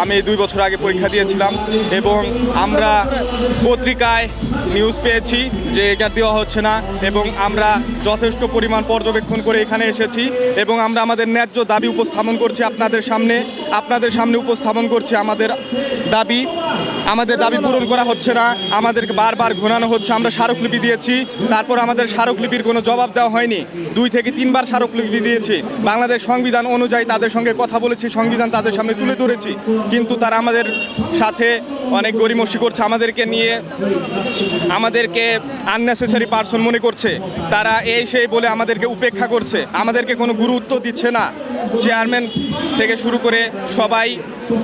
আমি দুই বছর আগে পরীক্ষা দিয়েছিলাম এবং আমরা পত্রিকায় নিউজ পেয়েছি যে এটা দেওয়া হচ্ছে না এবং আমরা যথেষ্ট পরিমাণ পর্যবেক্ষণ করে এখানে এসেছি এবং আমরা আমাদের ন্যায্য দাবি উপস্থাপন করছি আপনাদের সামনে। আপনাদের সামনে উপস্থাপন করছি আমাদের দাবি। আমাদের দাবি পূরণ করা হচ্ছে না, আমাদেরকে বারবার ঘোরানো হচ্ছে, আমরা স্মারকলিপি দিয়েছি, তারপর আমাদের স্মারকলিপির কোনো জবাব দেওয়া হয়নি। দুই থেকে তিনবার স্মারকলিপি দিয়েছি। বাংলাদেশ সংবিধান অনুযায়ী তাদের সঙ্গে কথা বলেছি, সংবিধান তাদের সামনে তুলে ধরেছি, কিন্তু তারা আমাদের সাথে অনেক গরিমসি করছে, আমাদেরকে নিয়ে, আমাদেরকে আননেসেসারি পার্সন মনে করছে। তারা এই সেই বলে আমাদেরকে উপেক্ষা করছে। আমাদেরকে কোনো গুরুত্ব দিচ্ছে না। চেয়ারম্যান থেকে শুরু করে সবাই,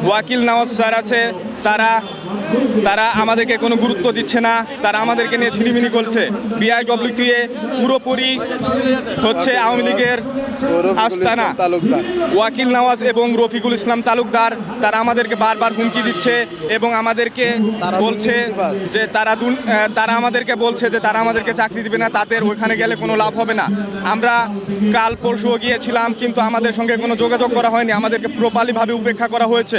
ওয়াকিল নওয়াজ স্যার আছে তারা তারা আমাদেরকে কোনো গুরুত্ব দিচ্ছে না, তারা আমাদেরকে নিয়ে ছিনিমিনি করছে। বিআই ডব্লিউ বিআইডব্লিউটিএ পুরোপুরি হচ্ছে আওয়ামী লীগের আস্তানা। তালুকদার ওয়াকিল নওয়াজ এবং রফিকুল ইসলাম তালুকদার, তারা আমাদেরকে বারবার হুমকি দিচ্ছে এবং আমাদেরকে বলছে যে তারা তারা আমাদেরকে বলছে যে তারা আমাদেরকে চাকরি দিবে না, তাদের ওইখানে গেলে কোনো লাভ হবে না। আমরা কাল পরশুও গিয়েছিলাম, কিন্তু আমাদের সঙ্গে কোনো যোগাযোগ করা হয়নি, আমাদেরকে প্রপারলিভাবে উপেক্ষা করা হয়েছে।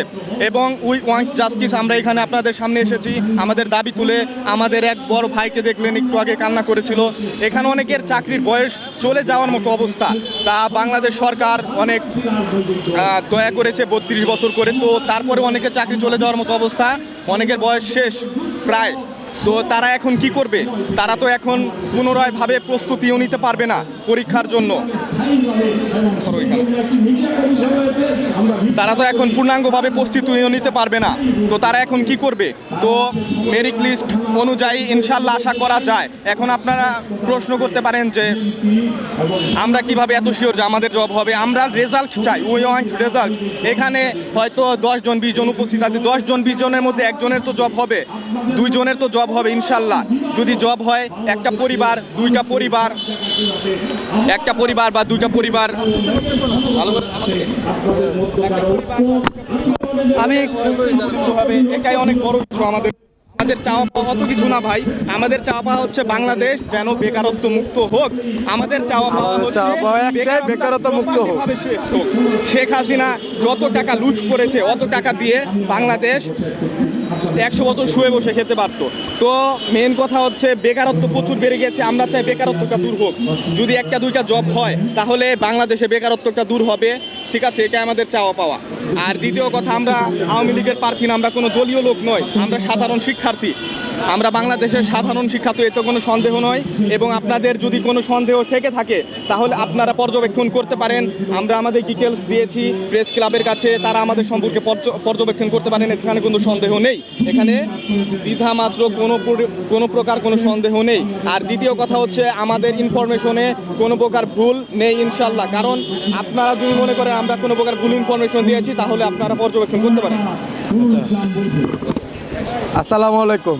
এবং উই ওয়ান্ট জাস্টিস আমরা এখানে আপনাদের সামনে এসেছি। আমাদের দাবি তুলে আমাদের এক বড় ভাইকে দেখলেন, একটু আগে কান্না করেছিল। এখানে অনেকের চাকরির বয়স চলে যাওয়ার মতো অবস্থা। তা বাংলাদেশ সরকার অনেক দয়া করেছে বত্রিশ বছর করে। তো তারপরে অনেকের চাকরি চলে যাওয়ার মতো অবস্থা। অনেকের বয়স শেষ প্রায়। তো তারা এখন কি করবে? তারা তো এখন পুনরায় ভাবে প্রস্তুতিও নিতে পারবে না পরীক্ষার জন্য। তারা তো এখন পূর্ণাঙ্গভাবে প্রস্তুতিও নিতে পারবে না। তো তারা এখন কি করবে? তো মেরিট লিস্ট অনুযায়ী ইনশাল্লাহ আশা করা যায়। এখন আপনারা প্রশ্ন করতে পারেন যে, আমরা কীভাবে এত শিওর যে আমাদের জব হবে? আমরা রেজাল্ট চাই উই ওয়ান্ট রেজাল্ট এখানে হয়তো দশজন বিশ জন উপস্থিত আছে। দশজন বিশ জনের মধ্যে একজনের তো জব হবে, দুইজনের তো জব হবে ইনশাল্লাহ যদি জব হয়, একটা পরিবার, দুইটা পরিবার, একটা পরিবার বা দুইটা পরিবার ভালো করে আমি হবে এটাই অনেক বড় কিছু আমাদের আমাদের চাওয়া পাওয়া অত কিছু না ভাই আমাদের চাওয়া পাওয়া হচ্ছে বাংলাদেশ যেন বেকারত্ব মুক্ত হোক আমাদের চাওয়া পাওয়া চাওয়া পাওয়া একটাই, বেকারত্ব মুক্ত হোক। হোক। শেখ হাসিনা যত টাকা লুট করেছে অত টাকা দিয়ে বাংলাদেশ একশো বছর শুয়ে বসে খেতে পারতো। তো মেন কথা হচ্ছে বেকারত্ব প্রচুর বেড়ে গেছে আমরা চাই বেকারত্বটা দূর হোক। যদি একটা দুইটা জব হয়, তাহলে বাংলাদেশে বেকারত্বটা দূর হবে। ঠিক আছে এটা আমাদের চাওয়া পাওয়া। আর দ্বিতীয় কথা, আমরা আওয়ামী লীগের প্রার্থী না, আমরা কোনো দলীয় লোক নয়, আমরা সাধারণ শিক্ষার্থী। আমরা বাংলাদেশের সাধারণ শিক্ষা তো এতে কোনো সন্দেহ নয়, এবং আপনাদের যদি কোনো সন্দেহ থেকে থাকে, তাহলে আপনারা পর্যবেক্ষণ করতে পারেন। আমরা আমাদের ডিটেলস দিয়েছি প্রেস ক্লাবের কাছে, তারা আমাদের সম্পর্কে পর্য- পর্যবেক্ষণ করতে পারেন, এখানে কোনো সন্দেহ নেই। এখানে দ্বিধা মাত্র কোনো কোনো প্রকার কোনো সন্দেহ নেই। আর দ্বিতীয় কথা হচ্ছে, আমাদের ইনফরমেশনে কোনো প্রকার ভুল নেই ইনশাল্লাহ কারণ আপনারা যদি মনে করেন আমরা কোনো প্রকার ভুল ইনফরমেশন দিয়েছি তাহলে আপনারা পর্যবেক্ষণ করতে পারেন। আসসালামু আলাইকুম।